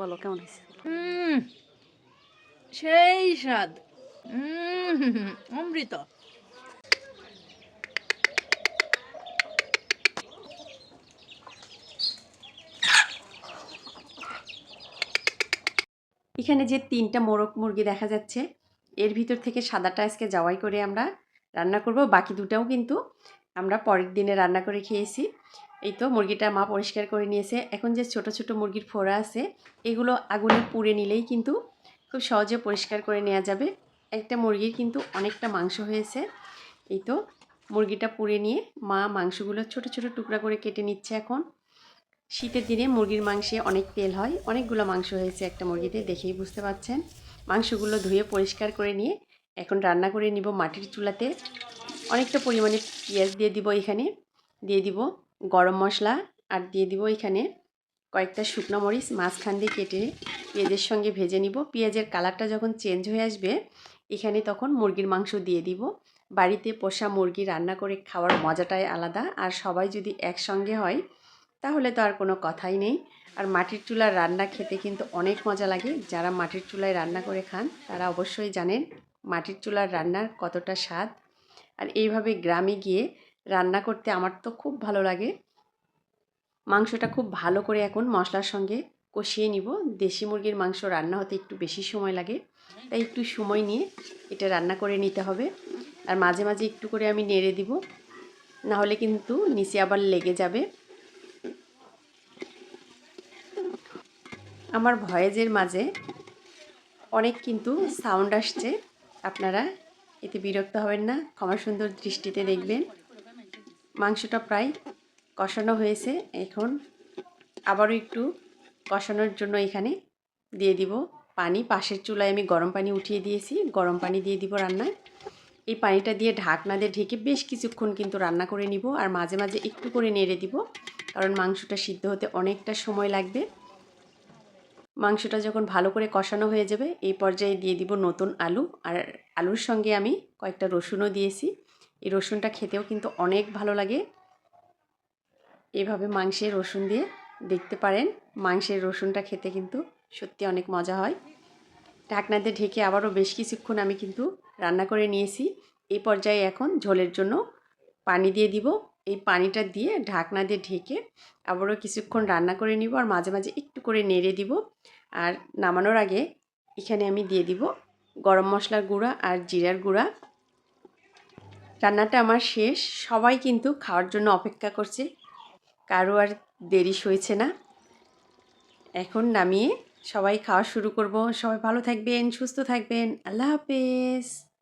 বলো কেমন হয়েছে? সেই স্বাদ। হুম অমৃত। এখানে যে তিনটা মোরগ মুরগি দেখা যাচ্ছে এর ভিতর থেকে সাদাটা আজকে জাওয়াই করে আমরা রান্না করব। বাকি দুটাও কিন্তু আমরা পরের দিনে রান্না করে খেয়েছি। এই তো মুরগিটা মা পরিষ্কার করে নিয়েছে। এখন যে ছোট ছোট মুরগির ফোড়া আছে, এগুলো আগুনে পুড়ে নিলেই কিন্তু খুব সহজে পরিষ্কার করে নেওয়া যাবে। একটা মুরগির কিন্তু অনেকটা মাংস হয়েছে। এই তো মুরগিটা পুড়ে নিয়ে মা মাংসগুলো ছোট ছোট টুকরা করে কেটে নিচ্ছে এখন। শীতের দিনে মুরগির মাংসে অনেক তেল হয়। অনেকগুলো মাংস হয়েছে একটা মুরগিতে, দেখেই বুঝতে পারছেন মাংসগুলো ধুয়ে পরিষ্কার করে নিয়ে এখন রান্না করে নিব মাটির চুলাতে। অনেকটা পরিমাণে পেঁয়াজ দিয়ে দিব এখানে। দিয়ে দিব গরম মশলা আর দিয়ে দিব এখানে কয়েকটা শুকনো মরিচ, মাঝখান দিয়ে কেটে পেঁয়াজের সঙ্গে ভেজে নিব। পেঁয়াজের কালারটা যখন চেঞ্জ হয়ে আসবে, এখানে তখন মুরগির মাংস দিয়ে দিব। বাড়িতে পোষা মুরগি রান্না করে খাওয়ার মজাটাই আলাদা। আর সবাই যদি একসঙ্গে হয়, তাহলে তো আর কোনো কথাই নেই। আর মাটির চুলার রান্না খেতে কিন্তু অনেক মজা লাগে। যারা মাটির চুলায় রান্না করে খান, তারা অবশ্যই জানেন মাটির চুলার রান্নার কতটা স্বাদ। আর এইভাবে গ্রামে গিয়ে রান্না করতে আমার তো খুব ভালো লাগে। মাংসটা খুব ভালো করে এখন মশলার সঙ্গে কষিয়ে নিব। দেশি মুরগির মাংস রান্না হতে একটু বেশি সময় লাগে, তাই একটু সময় নিয়ে এটা রান্না করে নিতে হবে। আর মাঝে মাঝে একটু করে আমি নেড়ে দিব না হলে কিন্তু নিচে আবার লেগে যাবে। আমার ভয়েজের মাঝে অনেক কিন্তু সাউন্ড আসছে, আপনারা এতে বিরক্ত হবেন না। ক্ষমা সুন্দর দৃষ্টিতে দেখবেন। মাংসটা প্রায় কষানো হয়েছে। এখন আবারও একটু কষানোর জন্য এখানে দিয়ে দিব পানি। পাশের চুলায় আমি গরম পানি উঠিয়ে দিয়েছি। গরম পানি দিয়ে দিব রান্নায়। এই পানিটা দিয়ে ঢাকনা দিয়ে ঢেকে বেশ কিছুক্ষণ কিন্তু রান্না করে নিব আর মাঝে মাঝে একটু করে নেড়ে দিব কারণ মাংসটা সিদ্ধ হতে অনেকটা সময় লাগবে। মাংসটা যখন ভালো করে কষানো হয়ে যাবে, এই পর্যায়ে দিয়ে দিব নতুন আলু। আর আলুর সঙ্গে আমি কয়েকটা রসুনও দিয়েছি। এই রসুনটা খেতেও কিন্তু অনেক ভালো লাগে। এভাবে মাংসের রসুন দিয়ে দেখতে পারেন, মাংসের রসুনটা খেতে কিন্তু সত্যি অনেক মজা হয়। ঢাকনা দিয়ে ঢেকে আবারও বেশ কিছুক্ষণ আমি কিন্তু রান্না করে নিয়েছি। এই পর্যায়ে এখন ঝোলের জন্য পানি দিয়ে দিব। এই পানিটা দিয়ে ঢাকনা দিয়ে ঢেকে আবারও কিছুক্ষণ রান্না করে নিব আর মাঝে মাঝে একটু করে নেড়ে দিব। আর নামানোর আগে এখানে আমি দিয়ে দিব গরম মশলার গুঁড়া আর জিরার গুঁড়া। রান্নাটা আমার শেষ। সবাই কিন্তু খাওয়ার জন্য অপেক্ষা করছে। কারও আর দেরি সইছে না। এখন নামিয়ে সবাই খাওয়া শুরু করব। সবাই ভালো থাকবেন, সুস্থ থাকবেন। আল্লাহ হাফেজ।